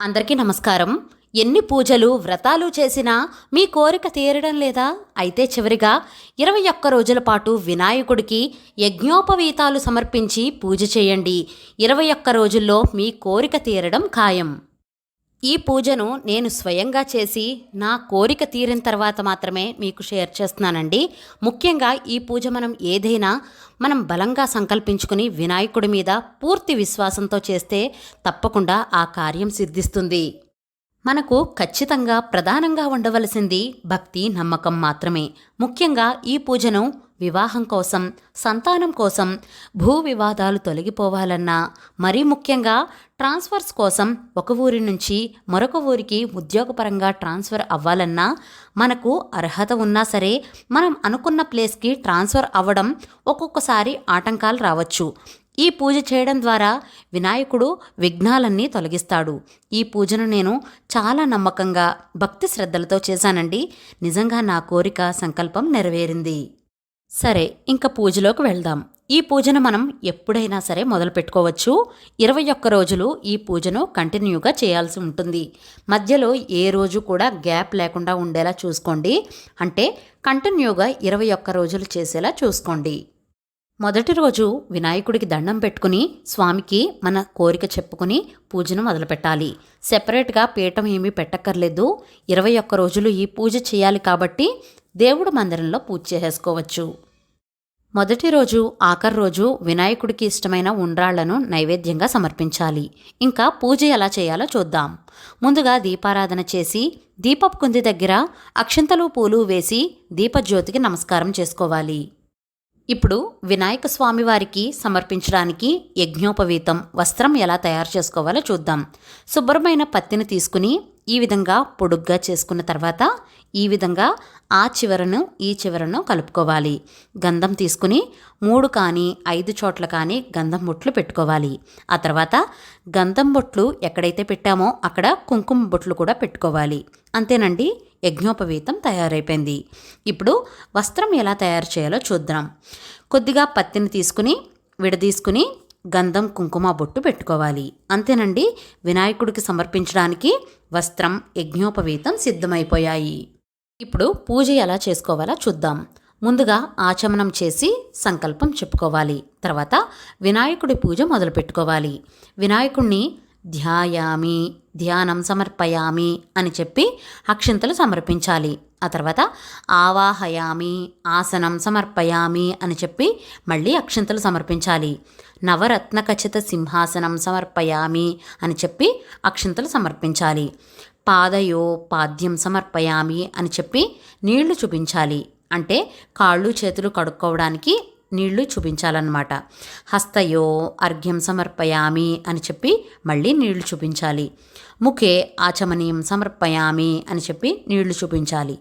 అందరికీ నమస్కారం. ఎన్ని పూజలు వ్రతాలు చేసినా మీ కోరిక తీరడం లేదా? అయితే చివరిగా ఇరవై ఒక్క రోజుల పాటు వినాయకుడికి యజ్ఞోపవీతాలు సమర్పించి పూజ చేయండి. ఇరవై ఒక్క రోజుల్లో మీ కోరిక తీరడం ఖాయం. ఈ పూజను నేను స్వయంగా చేసి నా కోరిక తీరిన తర్వాత మాత్రమే మీకు షేర్ చేస్తున్నానండి. ముఖ్యంగా ఈ పూజ మనం ఏదైనా మనం బలంగా సంకల్పించుకుని వినాయకుడి మీద పూర్తి విశ్వాసంతో చేస్తే తప్పకుండా ఆ కార్యం సిద్ధిస్తుంది. మనకు ఖచ్చితంగా ప్రధానంగా ఉండవలసింది భక్తి నమ్మకం మాత్రమే. ముఖ్యంగా ఈ పూజను వివాహం కోసం సంతానం కోసం భూ వివాదాలు తొలగిపోవాలన్నా మరీ ముఖ్యంగా ట్రాన్స్ఫర్స్ కోసం ఒక ఊరి నుంచి మరొక ఊరికి ఉద్యోగపరంగా ట్రాన్స్ఫర్ అవ్వాలన్నా మనకు అర్హత ఉన్నా సరే మనం అనుకున్న ప్లేస్కి ట్రాన్స్ఫర్ అవ్వడం ఒక్కొక్కసారి ఆటంకాలు రావచ్చు. ఈ పూజ చేయడం ద్వారా వినాయకుడు విఘ్నాలన్నీ తొలగిస్తాడు. ఈ పూజను నేను చాలా నమ్మకంగా భక్తి శ్రద్ధలతో చేశానండి. నిజంగా నా కోరిక సంకల్పం నెరవేరింది. సరే ఇంకా పూజలోకి వెళ్దాం. ఈ పూజను మనం ఎప్పుడైనా సరే మొదలు పెట్టుకోవచ్చు ఇరవై ఒక్క రోజులు ఈ పూజను కంటిన్యూగా చేయాల్సి ఉంటుంది. మధ్యలో ఏ రోజు కూడా గ్యాప్ లేకుండా ఉండేలా చూసుకోండి. అంటే కంటిన్యూగా ఇరవై ఒక్క రోజులు చేసేలా చూసుకోండి. మొదటి రోజు వినాయకుడికి దండం పెట్టుకుని స్వామికి మన కోరిక చెప్పుకుని పూజను మొదలుపెట్టాలి. సెపరేట్గా పీఠం ఏమీ పెట్టక్కర్లేదు. ఇరవై ఒక్క రోజులు ఈ పూజ చేయాలి కాబట్టి దేవుడు మందిరంలో పూజ చేసేసుకోవచ్చు. మొదటి రోజు ఆఖరి రోజు వినాయకుడికి ఇష్టమైన ఉండ్రాళ్ళను నైవేద్యంగా సమర్పించాలి. ఇంకా పూజ ఎలా చేయాలో చూద్దాం. ముందుగా దీపారాధన చేసి దీపపు కుంది దగ్గర అక్షంతలు పూలు వేసి దీపజ్యోతికి నమస్కారం చేసుకోవాలి. ఇప్పుడు వినాయక స్వామి వారికి సమర్పించడానికి యజ్ఞోపవీతం వస్త్రం ఎలా తయారు చేసుకోవాలో చూద్దాం. శుభ్రమైన పత్తిని తీసుకుని ఈ విధంగా పొడుగ్గా చేసుకున్న తర్వాత ఈ విధంగా ఆ చివరను ఈ చివరను కలుపుకోవాలి. గంధం తీసుకుని మూడు కానీ ఐదు చోట్ల కానీ గంధం బొట్లు పెట్టుకోవాలి. ఆ తర్వాత గంధం బొట్లు ఎక్కడైతే పెట్టామో అక్కడ కుంకుమ బొట్లు కూడా పెట్టుకోవాలి. అంతేనండి యజ్ఞోపవీతం తయారైపోయింది. ఇప్పుడు వస్త్రం ఎలా తయారు చేయాలో చూద్దాం. కొద్దిగా పత్తిని తీసుకుని విడదీసుకుని గంధం కుంకుమ బొట్టు పెట్టుకోవాలి. అంతేనండి వినాయకుడికి సమర్పించడానికి వస్త్రం యజ్ఞోపవీతం సిద్ధమైపోయాయి. ఇప్పుడు పూజ ఎలా చేసుకోవాలో చూద్దాం. ముందుగా ఆచమనం చేసి సంకల్పం చెప్పుకోవాలి. తర్వాత వినాయకుడి పూజ మొదలు పెట్టుకోవాలి వినాయకుడిని ధ్యాయామి ధ్యానం సమర్పయామి అని చెప్పి అక్షింతలు సమర్పించాలి. ఆ తర్వాత ఆవాహయామి ఆసనం సమర్పయామి అని చెప్పి మళ్ళీ అక్షింతలు సమర్పించాలి. నవరత్న ఖచ్చిత సింహాసనం సమర్పయామి అని చెప్పి అక్షింతలు సమర్పించాలి. పాదయో పాద్యం సమర్పయామి అని చెప్పి నీళ్ళు చూపించాలి. అంటే కాళ్ళు చేతులు కడుక్కోవడానికి నీళ్ళు చూపించాలన్నమాట. హస్తయో అర్ఘ్యం సమర్పయామి అని చెప్పి మళ్ళీ నీళ్ళు చూపించాలి. ముఖే ఆచమనీయం సమర్పయామి అని చెప్పి నీళ్ళు చూపించాలి.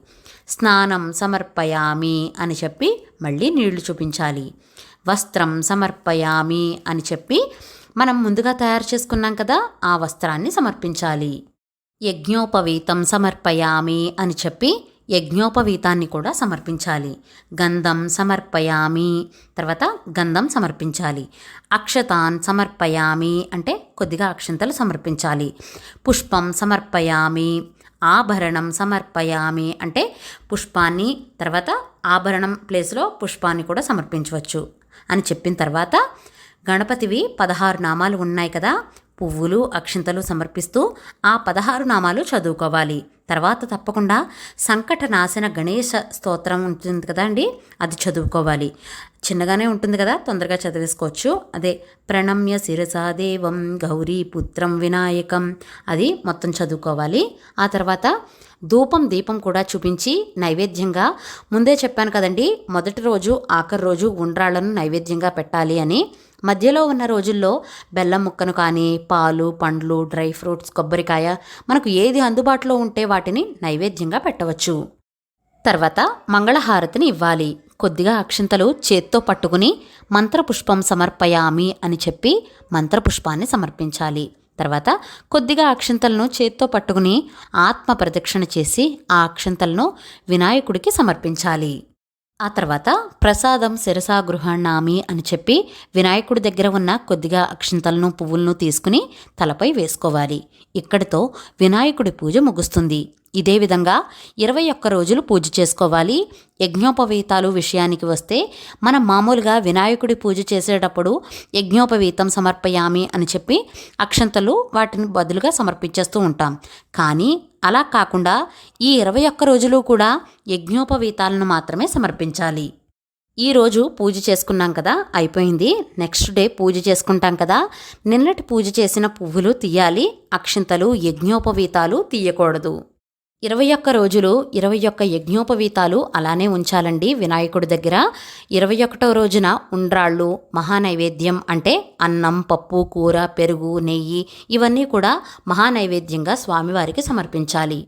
స్నానం సమర్పయామి అని చెప్పి మళ్ళీ నీళ్ళు చూపించాలి. వస్త్రం సమర్పయామి అని చెప్పి మనం ముందుగా తయారు చేసుకున్నాం కదా ఆ వస్త్రాన్ని సమర్పించాలి. యజ్ఞోపవీతం సమర్పయామి అని చెప్పి యజ్ఞోపవీతాన్ని కూడా సమర్పించాలి. గంధం సమర్పయామి. తర్వాత గంధం సమర్పించాలి. అక్షతాన్ సమర్పయామి అంటే కొద్దిగా అక్షంతలు సమర్పించాలి. పుష్పం సమర్పయామి. ఆభరణం సమర్పయామి అంటే పుష్పాన్ని తర్వాత ఆభరణం ప్లేస్లో పుష్పాన్ని కూడా సమర్పించవచ్చు. అని చెప్పిన తర్వాత గణపతివి పదహారు నామాలు ఉన్నాయి కదా పువ్వులు అక్షింతలు సమర్పిస్తూ ఆ పదహారు నామాలు చదువుకోవాలి. తర్వాత తప్పకుండా సంకట నాశన గణేష స్తోత్రం ఉంటుంది కదా అండి? అది చదువుకోవాలి. చిన్నగానే ఉంటుంది కదా? తొందరగా చదివేసుకోవచ్చు. అదే ప్రణమ్య శిరసాదేవం గౌరీ పుత్రం వినాయకం అది మొత్తం చదువుకోవాలి. ఆ తర్వాత ధూపం దీపం కూడా చూపించి నైవేద్యంగా ముందే చెప్పాను కదండి మొదటి రోజు ఆఖరి రోజు ఉండ్రాళ్ళను నైవేద్యంగా పెట్టాలి అని. మధ్యలో ఉన్న రోజుల్లో బెల్లం ముక్కను కానీ పాలు పండ్లు డ్రై ఫ్రూట్స్ కొబ్బరికాయ మనకు ఏది అందుబాటులో ఉంటే వాటిని నైవేద్యంగా పెట్టవచ్చు. తర్వాత మంగళహారతిని ఇవ్వాలి. కొద్దిగా అక్షింతలు చేత్తో పట్టుకుని మంత్రపుష్పం సమర్పయామి అని చెప్పి మంత్రపుష్పాన్ని సమర్పించాలి. తర్వాత కొద్దిగా అక్షింతలను చేత్తో పట్టుకుని ఆత్మ ప్రదక్షిణ చేసి ఆ అక్షింతలను వినాయకుడికి సమర్పించాలి. ఆ తర్వాత ప్రసాదం శిరసా గృహాణామి అని చెప్పి వినాయకుడి దగ్గర ఉన్న కొద్దిగా అక్షింతలను పువ్వులను తీసుకుని తలపై వేసుకోవాలి. ఇక్కడితో వినాయకుడి పూజ ముగుస్తుంది. ఇదే విధంగా ఇరవై ఒక్క రోజులు పూజ చేసుకోవాలి. యజ్ఞోపవీతాలు విషయానికి వస్తే మనం మామూలుగా వినాయకుడి పూజ చేసేటప్పుడు యజ్ఞోపవీతం సమర్పయామి అని చెప్పి అక్షంతలు వాటిని బదులుగా సమర్పించేస్తూ ఉంటాం. కానీ అలా కాకుండా ఈ ఇరవై ఒక్క రోజులు కూడా యజ్ఞోపవీతాలను మాత్రమే సమర్పించాలి. ఈరోజు పూజ చేసుకున్నాం కదా అయిపోయింది. నెక్స్ట్ డే పూజ చేసుకుంటాం కదా నిన్నటి పూజ చేసిన పువ్వులు తీయాలి. అక్షింతలు యజ్ఞోపవీతాలు తీయకూడదు. ఇరవై ఒక్క రోజులు ఇరవై ఒక్క యజ్ఞోపవీతాలు అలానే ఉంచాలండి వినాయకుడి దగ్గర. ఇరవై ఒకటో రోజున ఉండ్రాళ్ళు మహానైవేద్యం అంటే అన్నం పప్పు కూర పెరుగు నెయ్యి ఇవన్నీ కూడా మహానైవేద్యంగా స్వామివారికి సమర్పించాలి.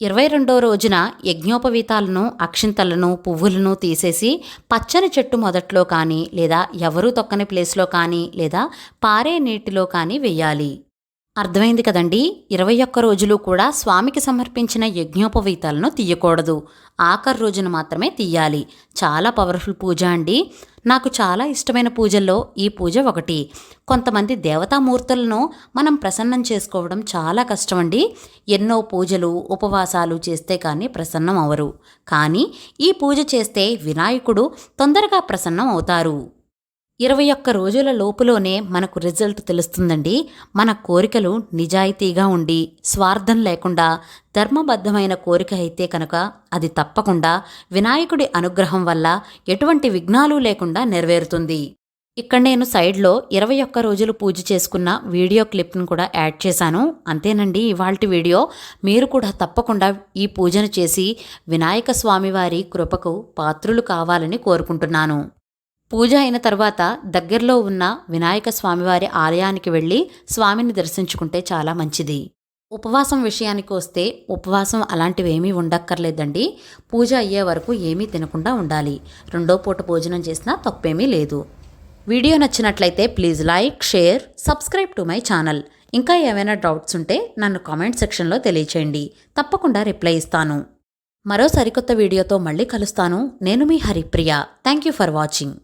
ఇరవై రెండో రోజున యజ్ఞోపవీతాలను అక్షింతలను పువ్వులను తీసేసి పచ్చని చెట్టు మొదట్లో కానీ లేదా ఎవరూ తొక్కని ప్లేస్లో కానీ లేదా పారే నీటిలో కానీ వెయ్యాలి అర్థమైంది కదండి? ఇరవై ఒక్క రోజులు కూడా స్వామికి సమర్పించిన యజ్ఞోపవీతాలను తీయకూడదు. ఆఖరి రోజున మాత్రమే తీయాలి. చాలా పవర్ఫుల్ పూజ అండి. నాకు చాలా ఇష్టమైన పూజల్లో ఈ పూజ ఒకటి. కొంతమంది దేవతామూర్తులను మనం ప్రసన్నం చేసుకోవడం చాలా కష్టం అండి ఎన్నో పూజలు ఉపవాసాలు చేస్తే కానీ ప్రసన్నం అవరు. కానీ ఈ పూజ చేస్తే వినాయకుడు తొందరగా ప్రసన్నం అవుతారు. ఇరవై ఒక్క రోజుల లోపులోనే మనకు రిజల్ట్ తెలుస్తుందండి. మన కోరికలు నిజాయితీగా ఉండి స్వార్థం లేకుండా ధర్మబద్ధమైన కోరిక అయితే కనుక అది తప్పకుండా వినాయకుడి అనుగ్రహం వల్ల ఎటువంటి విఘ్నాలు లేకుండా నెరవేరుతుంది. ఇక్కడ నేను సైడ్లో ఇరవై ఒక్క రోజులు పూజ చేసుకున్న వీడియో క్లిప్ను కూడా యాడ్ చేశాను. అంతేనండి ఇవాళ్టి వీడియో. మీరు కూడా తప్పకుండా ఈ పూజను చేసి వినాయక స్వామివారి కృపకు పాత్రులు కావాలని కోరుకుంటున్నాను. పూజ అయిన తర్వాత దగ్గరలో ఉన్న వినాయక స్వామివారి ఆలయానికి వెళ్ళి స్వామిని దర్శించుకుంటే చాలా మంచిది. ఉపవాసం విషయానికి వస్తే ఉపవాసం అలాంటివేమీ ఉండక్కర్లేదండి. పూజ అయ్యే వరకు ఏమీ తినకుండా ఉండాలి. రెండో పూట భోజనం చేసినా తప్పేమీ లేదు. వీడియో నచ్చినట్లయితే please like share subscribe to my channel. ఇంకా ఏమైనా డౌట్స్ ఉంటే నన్ను కామెంట్ సెక్షన్లో తెలియచేయండి. తప్పకుండా రిప్లై ఇస్తాను. మరో సరికొత్త వీడియోతో మళ్ళీ కలుస్తాను. నేను మీ Haripriya. Thank you for watching.